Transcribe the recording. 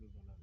হবে বলা